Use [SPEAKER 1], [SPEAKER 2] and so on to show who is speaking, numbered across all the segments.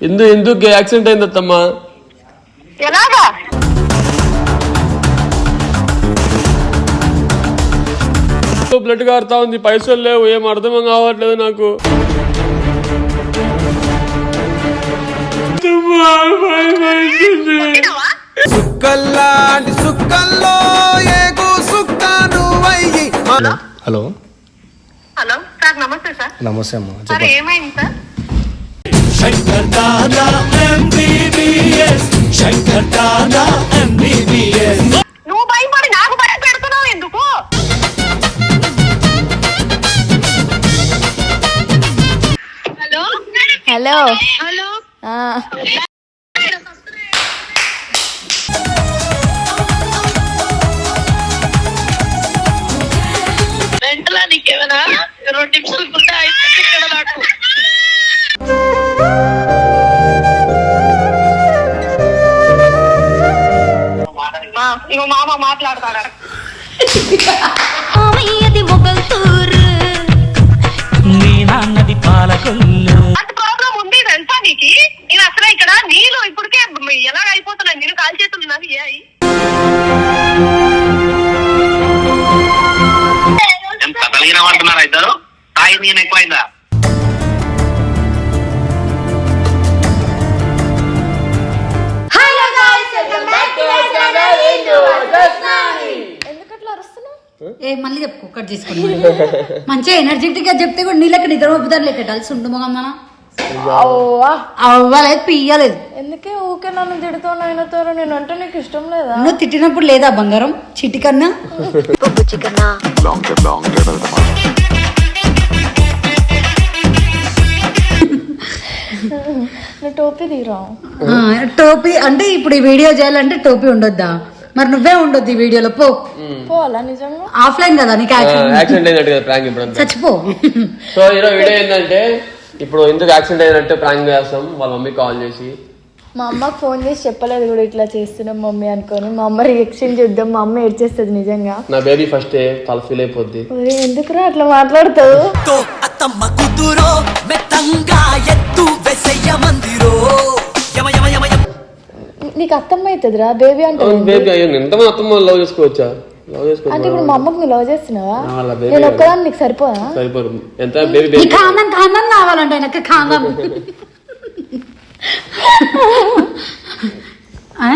[SPEAKER 1] ఎందు ఎందుకు యాక్సిడెంట్ అయింది అత్తమ్మా?
[SPEAKER 2] ఎలాగా?
[SPEAKER 1] బ్లడ్ కారుతా ఉంది పైసలు లేవు ఏం అర్థం కావట్లేదు నాకు. అత్తమ్మా, భయం వేస్తుంది.
[SPEAKER 2] తినవా?
[SPEAKER 3] సుక్కల్లాంటి సుక్కల్లో ఏగు సుక్క నువ్వయ్యి
[SPEAKER 2] హలో.
[SPEAKER 4] హలో
[SPEAKER 2] సార్ నమస్తే సార్.
[SPEAKER 4] నమస్తే అమ్మ
[SPEAKER 2] సార్ ఏమైంది సార్? నువ్వు భయపడి నాకు భయం పెడుతున్నావు ఎందుకు? హలో?
[SPEAKER 5] హలో.
[SPEAKER 2] హలో?
[SPEAKER 5] ఆ,
[SPEAKER 2] వెంటలా నీకేమైనా రెండు నిమిషాలు గుండె అయిపోయింది ఇక్కడ నాకు ఇగో మామ మాట్లాడతాడా?
[SPEAKER 6] నీ నాన్నది పాలకొల్లు.
[SPEAKER 2] అంత ప్రాబ్లం ఉంది తెలుసా నీకు? నేను అసలు ఇక్కడ నీళ్ళు ఇప్పటికే ఎలాగ అయిపోతున్నాయి? నేను కాల్ చేతులు నావి ఏ
[SPEAKER 7] ఏ మళ్ళీ చెప్పుకో కట్ చేసుకోండి మంచిగా ఎనర్జెటిక్గా చెప్తే కూడా నీళ్ళకి నిద్ర ఒప్పుతారు లేక డల్స్ ఉండు మొగం మన
[SPEAKER 5] అవ్వా.
[SPEAKER 7] అవ్వలేదు పియ్యలేదు.
[SPEAKER 5] ఎందుకే ఊకే నన్ను తిడుతావు ఆయనతో నేను అంటే నీకు ఇష్టం లేదా?
[SPEAKER 7] నువ్వు తిట్టినప్పుడు లేదా బంగారం? చిటి కన్నా?
[SPEAKER 5] నువ్వు టోపీ తీరా?
[SPEAKER 7] టోపీ అంటే ఇప్పుడు ఈ వీడియో చేయాలంటే టోపీ ఉండొద్దా? మరి నువ్వే ఉండొద్దు ఈ వీడియోలో పో.
[SPEAKER 5] పోవాలా నిజంగా?
[SPEAKER 7] ఆఫ్లైన్ కదా నీకు యాక్సిడెంట్
[SPEAKER 1] యాక్సిడెంట్ అయినట్టు కదా ప్రాంక్ ఇప్పుడు.
[SPEAKER 7] చచ్చిపో.
[SPEAKER 1] సో ఈరోజు వీడియో ఏంటంటే ఇప్పుడు ఎందుకు యాక్సిడెంట్ అయినట్టు ప్రాంక్ చేస్తాం వాళ్ళ మమ్మీ కాల్ చేసి.
[SPEAKER 5] మా అమ్మకి ఫోన్ చేసి చెప్పలేదు కూడా ఇట్లా చేస్తున్నాం మమ్మీ అనుకొని. మా అమ్మ రియాక్షన్ చూద్దాం మా అమ్మ ఏడ్చేస్తుంది నిజంగా.
[SPEAKER 1] నా బేబీ ఫస్ట్ చాలా ఫీల్ అయిపోద్ది.
[SPEAKER 5] ఎందుకురా అట్లా మాట్లాడుతావు? నీకు అత్తమ్మ అవుతుందిరా బేబీ అంటే
[SPEAKER 1] బేబీ అయ్యో ఎంతమంది అత్తమ్మ లవ్ చేసుకోవచ్చా? లవ్
[SPEAKER 5] అంటే ఇప్పుడు మా అమ్మకి నువ్వు లవ్ చేస్తున్నావా?
[SPEAKER 1] baby
[SPEAKER 5] నేను
[SPEAKER 1] కదా.
[SPEAKER 5] ఒక్కదాన్ని నీకు సరిపోదా?
[SPEAKER 1] సరిపోరు ఎంత? Baby baby.
[SPEAKER 7] ఖాందన్ ఖాందన్ కావాలంటే నాకు ఖాందన్ ఆ?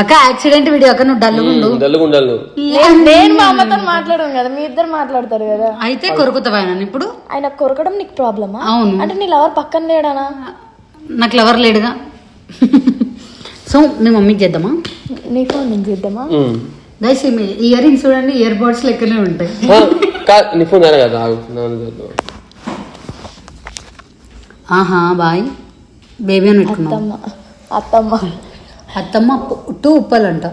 [SPEAKER 7] అక్క యాక్సిడెంట్ వీడియో అక్క నువ్వు డల్లుగా ఉండు.
[SPEAKER 1] డల్లుగా ఉండాలి. నువ్వు
[SPEAKER 5] నేను- నేను మా అమ్మతో మాట్లాడను కదా మీ ఇద్దరు మాట్లాడతారు కదా.
[SPEAKER 7] అయితే కొరుకుతావా ఆయన ఇప్పుడు?
[SPEAKER 5] ఆయన కొరకడం నీకు ప్రాబ్లమా?
[SPEAKER 7] అవును.
[SPEAKER 5] అంటే నీ లవర్ పక్కన లేడానా?
[SPEAKER 7] నాకు ఎవరు లేడుగా. సో మీ మమ్మీకి చేద్దామా?
[SPEAKER 5] నీ ఫోన్ నుంచి చేద్దామా?
[SPEAKER 7] మీ ఇయర్ రింగ్స్ చూడండి ఇయర్ బడ్స్ లెక్కనే ఉంటాయి.
[SPEAKER 1] నీ ఫోన్ కదా.
[SPEAKER 7] ఆహా బాయ్. బేబీ అని
[SPEAKER 5] అత్తమ్మ అత్తమ్మ.
[SPEAKER 7] అత్తమ్మ టూ ఉప్పలంట.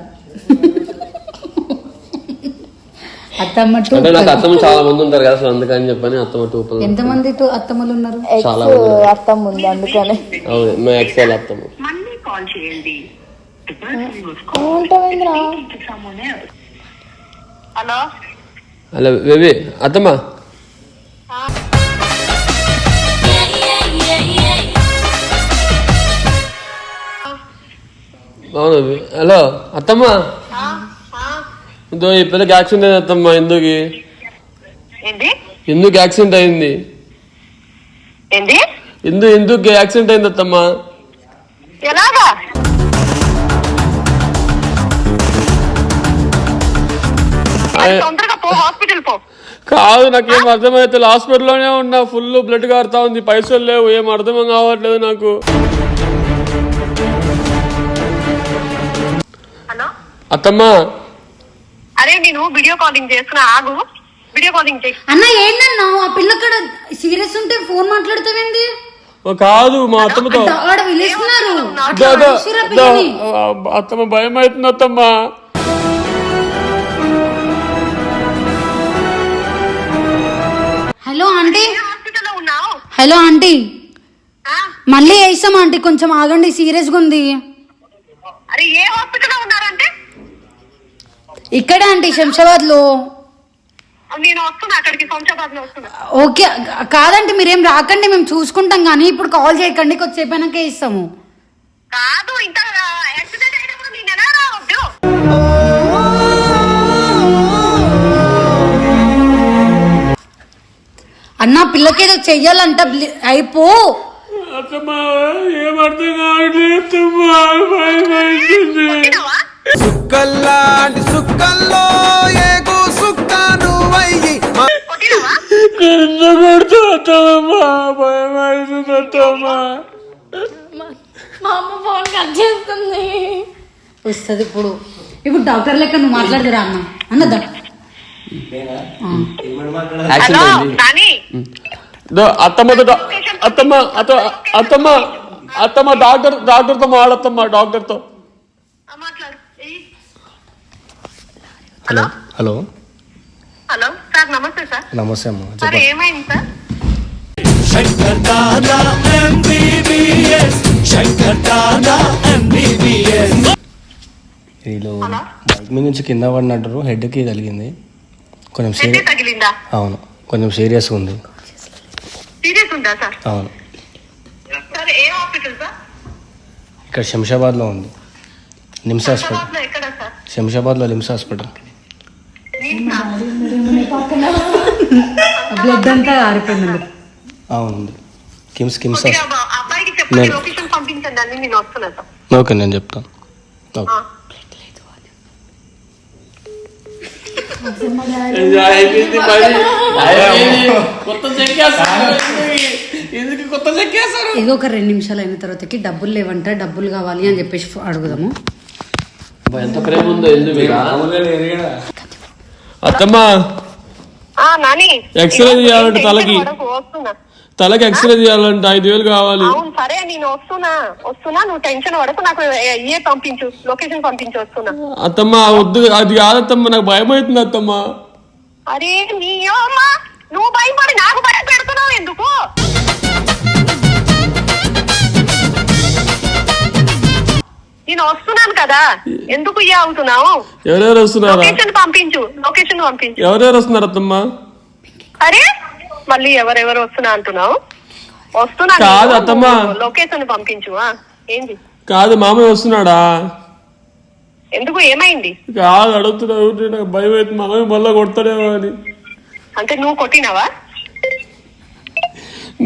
[SPEAKER 7] అత్తమ్మ టూ
[SPEAKER 1] అంటే నాకు అత్తమ్మ చాలా మంది ఉంటారు కదా అసలు అందుకని చెప్పని అత్తమ్మ టూ
[SPEAKER 7] ఎంతమంది టూ అత్తమ్మలు ఉన్నారు?
[SPEAKER 1] చాలా.
[SPEAKER 5] అత్తమ్మ ఉంది అందుకని.
[SPEAKER 1] అవును మా ఎక్సెల్ అత్తమ్మ.
[SPEAKER 2] కాల్ చేయండి. హలో?
[SPEAKER 1] హలో బేబీ అత్తమ్మ. అవును. హలో అత్తమ్మ. ఇదో ఈ పిల్లకి యాక్సిడెంట్ అయింది అత్తమ్మ ఎందుకు? ఎందుకు యాక్సిడెంట్ అయింది?
[SPEAKER 2] ఏంటి
[SPEAKER 1] ఎందు ఎందుకు యాక్సిడెంట్ అయింది అత్తమ్మ?
[SPEAKER 2] ఎలాగా. తొందరగా పో హాస్పిటల్ పో.
[SPEAKER 1] కాదు నాకేం అర్థమైతే హాస్పిటల్లోనే ఉన్నా ఫుల్ బ్లడ్ కారుతా ఉంది పైసలు లేవు ఏం అర్థం కావట్లేదు నాకు.
[SPEAKER 2] హలో?
[SPEAKER 1] అత్తమ్మ.
[SPEAKER 2] అరే నేను వీడియో కాలింగ్ చేస్తున్నా ఆగు. వీడియో కాలింగ్ చేయి.
[SPEAKER 7] అన్న ఏంటన్నా ఆ పిల్లక్కడ సీరియస్ ఉంటే ఫోన్ మాట్లాడుతావేంది?
[SPEAKER 1] కాదు మా అత్తమ్మతో. అత్తమ్మ భయం అవుతుంది అత్తమ్మ
[SPEAKER 7] హలో ఆంటీ.
[SPEAKER 2] హాస్పిటల్లో ఉన్నావు?
[SPEAKER 7] Hello aunty.
[SPEAKER 2] ఆ?
[SPEAKER 7] మళ్ళీ వేస్తాం ఆంటీ కొంచెం ఆగండి సీరియస్గా ఉంది.
[SPEAKER 2] అరే ఏ హాస్పిటల్లో ఉన్నారంటే?
[SPEAKER 7] ఇక్కడే ఆంటీ శంషాబాద్లో
[SPEAKER 2] నేను వస్తున్నా అక్కడికి శంషాబాద్లో వస్తున్నా
[SPEAKER 7] ఓకే కాదంటే మీరేం రాకండి మేము చూసుకుంటాం కానీ ఇప్పుడు కాల్ చేయకండి కొద్దిసేపు అయినాకే ఇస్తాము
[SPEAKER 2] కాదు ఇంత యాక్సిడెంట్ అయినప్పుడు నేను ఎలా రావద్దు
[SPEAKER 7] అన్న పిల్లకి ఏదో చెయ్యాలంట బ్లి- అయిపో
[SPEAKER 1] అత్తమ్మా ఏం అర్థం కావట్లేదు అత్తమ్మా భయం వేస్తుంది.
[SPEAKER 2] తినవా?
[SPEAKER 4] సుక్కల్లాంటి సుక్కల్లో
[SPEAKER 1] కింద కొడుతుందమ్మా భయం వేస్తుంది అత్తమ్మా
[SPEAKER 5] మా అమ్మ ఫోన్ కట్ చేస్తుంది.
[SPEAKER 7] వస్తుంది ఇప్పుడు. ఇప్పుడు డాక్టర్ లెక్క నువ్వు మాట్లాడదురా అన్న. అన్నదా
[SPEAKER 2] హలో నాని.
[SPEAKER 1] దో అత్తమ్మతో డా- అత్తమ్మ అత్త అత్తమ్మ అత్తమ్మ డాక్టర్ డాక్టర్తో మాడత్తమ్మ డాక్టర్తో.
[SPEAKER 2] ఆ, మాట్లాడు. ఏయ్.
[SPEAKER 8] హలో? హలో.
[SPEAKER 2] హలో సార్ నమస్తే సార్.
[SPEAKER 8] నమస్తే అమ్మ
[SPEAKER 2] సార్
[SPEAKER 8] చెప్పండి
[SPEAKER 2] ఏమైంది సార్?
[SPEAKER 8] వీళ్ళు బైక్ మీద నుంచి కింద పడినట్టు హెడ్కి తగిలింది. కొంచెం సీరియస్
[SPEAKER 2] తగిలిందా?
[SPEAKER 8] అవును కొంచెం సీరియస్గా ఉంది.
[SPEAKER 2] సీరియస్ ఉందా సార్?
[SPEAKER 8] అవును.
[SPEAKER 2] సార్ ఏ హాస్పిటల్ సార్?
[SPEAKER 8] ఇక్కడ శంషాబాద్లో ఉంది. నిమ్స్ హాస్పిటల్.
[SPEAKER 2] ఎక్కడ సార్?
[SPEAKER 8] శంషాబాద్లో నిమ్స్ హాస్పిటల్.
[SPEAKER 7] బ్లడ్ అంతా ఆరిపోయింది
[SPEAKER 8] అవును ఉంది కిమ్స్ కిమ్స్ ఓకే నేను చెప్తాను. ఓకే.
[SPEAKER 7] ఏదో ఒక రెండు నిమిషాలు అయిన తర్వాతకి డబ్బులు లేవంట డబ్బులు కావాలి అని చెప్పేసి అడుగుదాము.
[SPEAKER 1] ఎంత ప్రేమ ఉందో ఎందుకు? అత్తమ్మా!
[SPEAKER 2] ఆ నాని.
[SPEAKER 1] ఎక్స్రే తీయాలంట తలకి. తలకి ఎక్స్రే తీయాలంటే ఐదు వేలు కావాలి.
[SPEAKER 2] సరే నేను వస్తున్నా. వస్తున్నా నువ్వు టెన్షన్ పడకు నాకు ఏ పంపించు లొకేషన్ పంపించు వస్తున్నా.
[SPEAKER 1] అత్తమ్మ వద్దు అది కాదత్తమ్మ నాకు భయం అవుతుంది అత్తమ్మ.
[SPEAKER 2] అరే నీ అమ్మా నువ్వు భయపడి నాకు భయం పెడుతున్నావు ఎందుకు? నేను వస్తున్నాను కదా. ఎందుకు ఇయ్య అవుతున్నావు?
[SPEAKER 1] ఎవరెవరు వస్తున్నారా?
[SPEAKER 2] లొకేషన్ పంపించు. లొకేషన్ పంపించు.
[SPEAKER 1] ఎవరెవరు వస్తున్నారు అత్తమ్మ?
[SPEAKER 2] అరే మళ్ళీ ఎవరెవరు వస్తున్నా అంటున్నావు? వస్తున్నా
[SPEAKER 1] కాదు. అత్తమ్మ.
[SPEAKER 2] లొకేషన్ పంపించు ఏంది?
[SPEAKER 1] కాదు మామయ్య వస్తున్నాడా?
[SPEAKER 2] ఎందుకు? ఏమైంది?
[SPEAKER 1] కాదు అడుగుతున్నావు నాకు భయం అవుతుంది. మామయ్య మళ్ళీ కొడతాడేమో అని.
[SPEAKER 2] అంటే నువ్వు కొట్టినావా?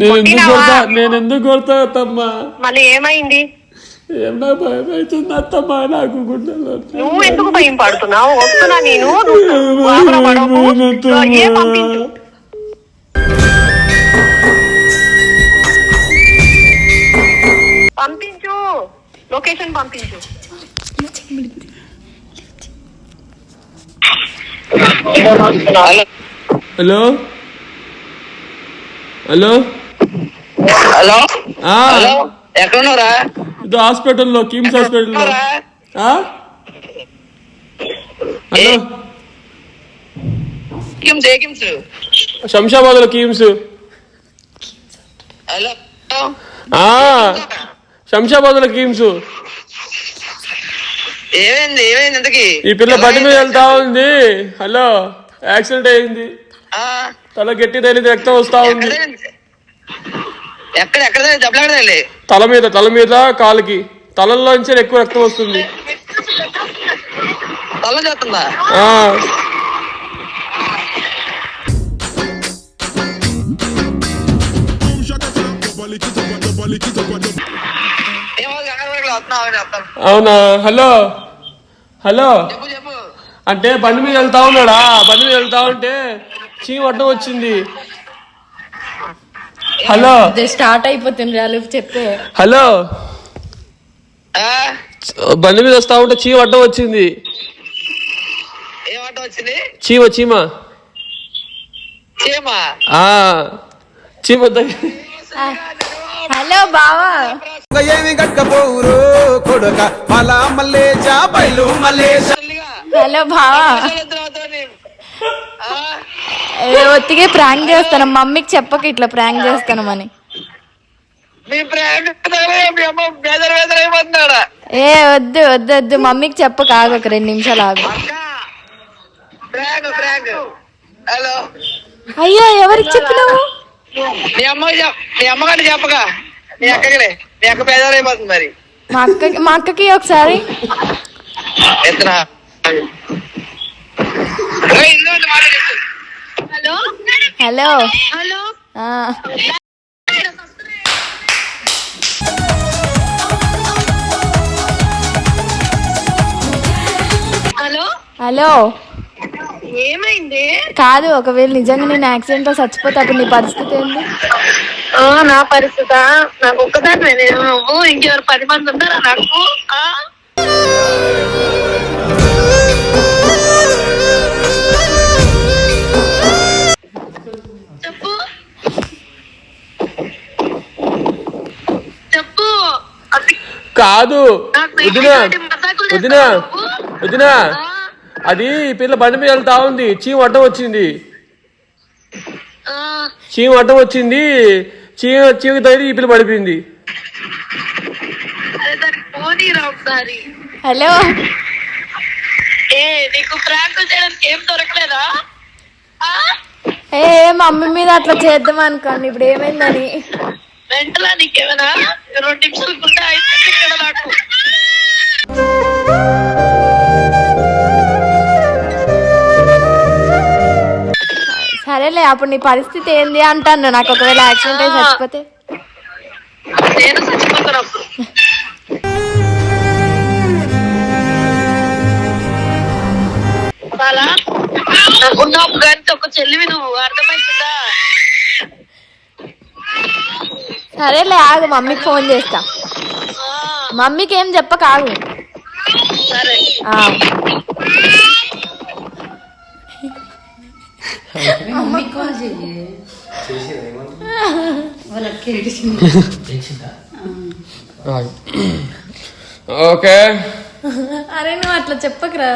[SPEAKER 1] నేను ఎందుకు? కొడతా? నేను ఎందుకు కొడతా అత్తమ్మ?
[SPEAKER 2] మళ్ళీ ఏమైంది?
[SPEAKER 1] ఏం నాకు భయం అవుతుంది అత్తమ్మ నాకు గుండెలో
[SPEAKER 2] నువ్వు ఎందుకు భయం పడుతున్నావు? వస్తున్నా నేను నువ్వు గాబరా పడకు. ఏ పంపించు. పంపించు లొకేషన్ పంపించు.
[SPEAKER 1] హలో? హలో?
[SPEAKER 9] హలో?
[SPEAKER 1] ఆ,
[SPEAKER 9] ఎక్కడున్నారా
[SPEAKER 1] ఇది హాస్పిటల్లో కిమ్స్ హాస్పిటల్లో? హలో?
[SPEAKER 9] కిమ్స్ ఏ కిమ్స్?
[SPEAKER 1] శంషాబాద్లో కిమ్స్.
[SPEAKER 9] హలో?
[SPEAKER 1] శంషాబాద్లో కిమ్స్.
[SPEAKER 9] ఏమైంది? ఏమైంది ఇంతకి?
[SPEAKER 1] ఈ పిల్ల బండి మీద వెళ్తా ఉంది. హలో? యాక్సిడెంట్ అయింది. తల గట్టి తగిలింది రక్తం వస్తా ఉంది.
[SPEAKER 9] ఎక్కడ
[SPEAKER 1] తల మీద తల మీద కాలుకి. తలల్లోంచి ఎక్కువ రక్తం వస్తుంది.
[SPEAKER 9] చేస్తుందా?
[SPEAKER 1] అవునా? హలో? హలో? అంటే బండి మీద వెళ్తా ఉన్నాడా? బండి మీద వెళ్తా ఉంటే చీమ అడ్డం వచ్చింది. హలో.
[SPEAKER 5] స్టార్ట్ అయిపోతుంది చెప్తే
[SPEAKER 1] హలో. బండి మీద వస్తా ఉంటే చీమ అడ్డం వచ్చింది. చీమ చీమ.
[SPEAKER 9] చీమా?
[SPEAKER 1] ఆ చీమ
[SPEAKER 5] హలో బావా.
[SPEAKER 4] ఏమి గట్టపోరు కొడుక మలా మల్లేశా బయలు మల్లేశా
[SPEAKER 5] హలో బావా. ఒత్తిగే ప్రాంక్ చేస్తాను. మమ్మీకి చెప్పక ఇట్లా ప్రాంక్ చేస్తాను అని ఏ వద్దు వద్దు వద్దు. మమ్మీకి చెప్పక ఆగు ఒక రెండు నిమిషాలు ఆగు.
[SPEAKER 9] హలో.
[SPEAKER 5] అయ్యో ఎవరికి చెప్పినావు?
[SPEAKER 9] మీ అమ్మకి చెప్ మీ అమ్మగారిని చెప్పగా మీ అక్కకిలే మీ అక్క పేదలైపోతుంది మరి.
[SPEAKER 5] మా అక్కకి మా అక్కకి ఒకసారి.
[SPEAKER 9] ఎత్తనా ఇల్లు మాట్లాడు
[SPEAKER 2] hello
[SPEAKER 5] hello.
[SPEAKER 2] Hello. Hello.
[SPEAKER 5] Hello.
[SPEAKER 2] ఏమైంది?
[SPEAKER 5] కాదు ఒకవేళ నిజంగా నేను యాక్సిడెంట్లో చచ్చిపోతే అప్పుడు నీ పరిస్థితి
[SPEAKER 2] ఆ, నా పరిస్థితి? నాకు ఒక్కదాన్ని నేను నువ్వు ఇంకెవరు పది మంది ఉన్నారా? నాకు?
[SPEAKER 1] కాదు. వదినా వదినా? అది ఈ పిల్ల బండి మీద వెళ్తా ఉంది. చీమ అడ్డం వచ్చింది.
[SPEAKER 2] ఆ,
[SPEAKER 1] చీమ అడ్డం వచ్చింది. చీమ చీమకి తగిలి ఈ పిల్ల పడిపోయింది.
[SPEAKER 5] హలో.
[SPEAKER 2] ఏ నీకు ప్రాంక్ చేయడానికి ఏం దొరకలేదా? ఆ?
[SPEAKER 5] ఏ మమ్మీ మీద అట్లా చేద్దాం అనుకోండి. ఇప్పుడు ఏమైందని?
[SPEAKER 2] వెంటలా నీకేమైనా రెండు నిమిషాలు గుండె అయిపోయింది ఇక్కడ నాకు.
[SPEAKER 5] సరేలే అప్పుడు నీ పరిస్థితి ఏంది అంటాను. నాకు ఒకవేళ యాక్సిడెంట్ అయి చచ్చిపోతే?
[SPEAKER 2] నేను చచ్చిపోతాను అప్పుడు. నాకున్న ఒక చెల్లివి నువ్వు అర్థమవుతుందా
[SPEAKER 5] సరేలే ఆగు మమ్మీకి ఫోన్ చేస్తా. మమ్మీకి ఏం చెప్పక ఆగు.
[SPEAKER 1] ఓకే.
[SPEAKER 5] అరే నువ్వు అట్లా చెప్పకరా.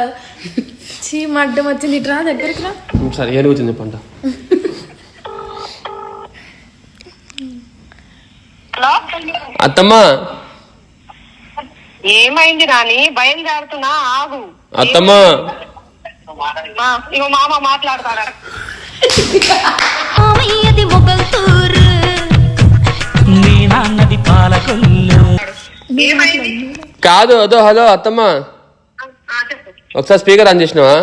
[SPEAKER 5] చీ మడ్డం వచ్చింది. ఇట్రా దగ్గరికి రా.
[SPEAKER 1] సరే ఏనుగుతుంది పంట
[SPEAKER 2] హలో
[SPEAKER 1] అత్తమ్మా.
[SPEAKER 2] ఏమైంది రాని బయలుదేరుతున్నా ఆగు.
[SPEAKER 1] అత్తమ్మా.
[SPEAKER 2] ఇగో మామ మాట్లాడతాడా
[SPEAKER 6] నీ నాన్నది పాలకొల్లు.
[SPEAKER 2] ఏమైంది?
[SPEAKER 1] కాదు అదో హలో అత్తమ్మా.
[SPEAKER 2] ఆ, చెప్పు.
[SPEAKER 1] ఒకసారి స్పీకర్ ఆన్ చేసినావా?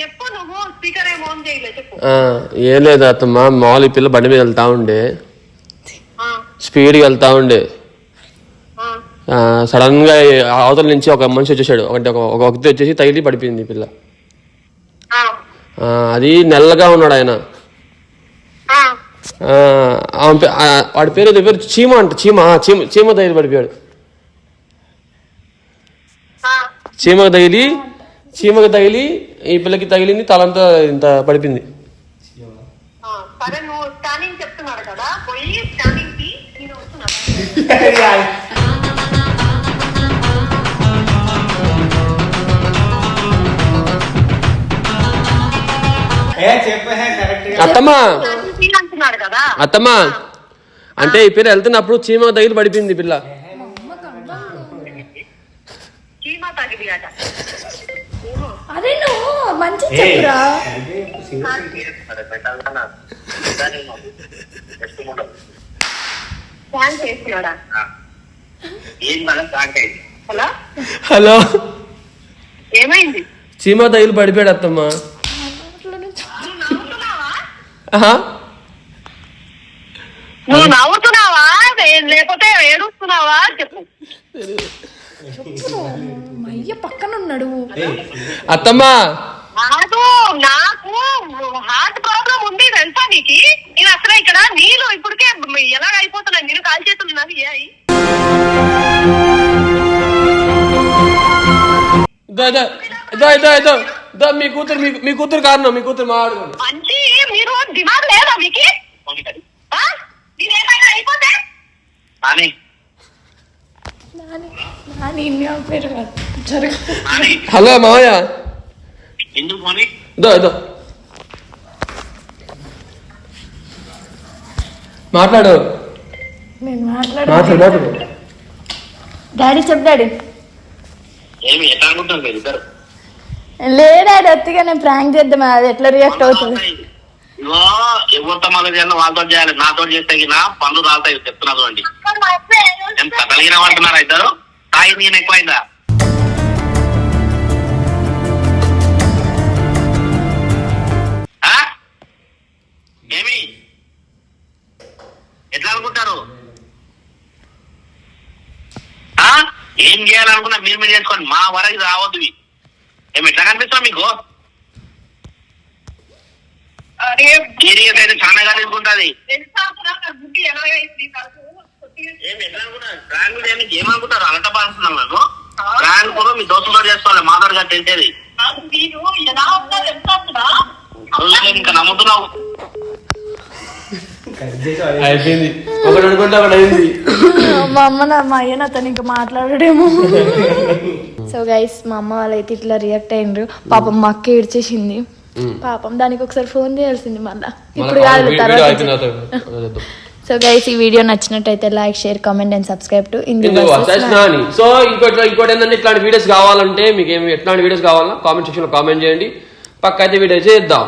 [SPEAKER 2] చెప్పు నువ్వు స్పీకర్ ఏమో ఆన్ చేయలే చెప్పు.
[SPEAKER 1] ఆ, ఏం లేదు అత్తమ్మా మామూలు ఈ పిల్ల బండి మీద వెళ్తా ఉండే. స్పీడ్గా వెళ్తా ఉండే.
[SPEAKER 2] ఆ.
[SPEAKER 1] ఆ, సడన్గా అవతల నుంచి ఒక మనిషి వచ్చేసాడు. ఒకటి ఒక వ్యక్తి వచ్చేసి తగిలి పడిపోయింది పిల్ల. అది నల్లగా ఉన్నాడు ఆయన. వాడి పేరు పేరు చీమ అంట చీమ చీమ చీమ తగిలి పడిపోయాడు. చీమకు తగిలి చీమకు తగిలి ఈ పిల్లకి తగిలింది తలంతా ఇంత పడిపోయింది
[SPEAKER 2] ఆ. సరే నువ్వు స్కానింగ్ చెప్తున్నాడు కదా పోయి స్కానింగ్కి నేను
[SPEAKER 1] అత్తమ్మా. అత్తమ్మా. అంటే ఈ పిల్ల వెళ్తున్నప్పుడు చీమకు తగిలి పడిపోయింది పిల్ల.
[SPEAKER 2] చీమ
[SPEAKER 5] అరే నువ్వు మంచి చెప్పురా.
[SPEAKER 2] హలో?
[SPEAKER 1] హలో.
[SPEAKER 2] ఏమైంది?
[SPEAKER 1] చీమ తగిలి పడిపోయాడు అత్తమ్మా. ఆహా.
[SPEAKER 2] నువ్వు నవ్వుతున్నావా? లే- లేకపోతే ఏడుస్తున్నావా? చెప్పు.
[SPEAKER 5] అయ్య పక్కన ఉన్నాడు.
[SPEAKER 1] అత్తమ్మా.
[SPEAKER 2] కాదు నాకు
[SPEAKER 1] ఇదో ఇదో ఇదో ఇదో ఇదో ఇదో మీ కూతురు మీ మీ కూతురు కారణం మీ కూతురు మాట్లాడుకోండి
[SPEAKER 2] అంటే మీరు దిమాగ్ లేదా మీకు? ఆ? నేను ఏమైనా అయిపోతే?
[SPEAKER 5] నాని. ఇన్ని పేరు కాదు. జరగ
[SPEAKER 1] హలో ఇదో ఇదో మాట్లాడు.
[SPEAKER 5] నేను మాట్లాడు
[SPEAKER 1] మాట్లాడు మాట్లాడు.
[SPEAKER 5] డాడీ చెప్పు డాడీ. లేదా ఒత్తిగా నేను ప్రాంక్ చేద్దాం అది ఎట్లా రియాక్ట్ అవుతుంది?
[SPEAKER 9] ఇగో ఎవరితో మొదలు చేయాలో వాళ్ళతో చేయాలి. నాతో చేస్తే గిన పనులు రాలుతాయి చెప్తున్నా చూడండి. ఎంత కలిగిన అంటున్నారా ఇద్దరు? తాయి నేను ఎక్కువైందా? ఏం చేయాలనుకున్నా మీరు మీరు చేసుకోండి. మా వరకు రావద్దు. ఏమి ఎట్లా కనిపిస్తాం మీకు? సీరియస్ అయితే చాలా చేయడానికి ఏమనుకుంటారు అలంట పాడుతున్నాం మేము. ప్రాంక్ కూడా మీ చేసుకోవాలి. మాధవ్ గారు తెలిసేది ఇంకా నమ్ముతున్నావు.
[SPEAKER 1] అయిపోయింది. ఒకటి అనుకుంటే ఒకటి అయింది.
[SPEAKER 5] మా అమ్మ నా మా అయ్య నాతో ఇంకా మాట్లాడడేమో. సో గైస్ మా అమ్మ వాళ్ళైతే ఇట్లా రియాక్ట్ అయ్యిండ్రు పాపం మా అక్క ఏడ్చేసింది. పాపం దానికి ఒకసారి ఫోన్ చేయాల్సింది మళ్ళా. ఇప్పుడు కాదు తర్వాత సో గైస్ ఈ వీడియో నచ్చినట్టయితే like share comment and subscribe to
[SPEAKER 1] so ఇంకోటి ఇంకోటి ఏంటంటే ఇట్లాంటి వీడియోస్ కావాలంటే మీకు ఏమి ఎట్లాంటి వీడియోస్ కావాలన్నా కామెంట్ సెక్షన్లో కామెంట్ చేయండి. పక్క అయితే వీడియో చేద్దాం.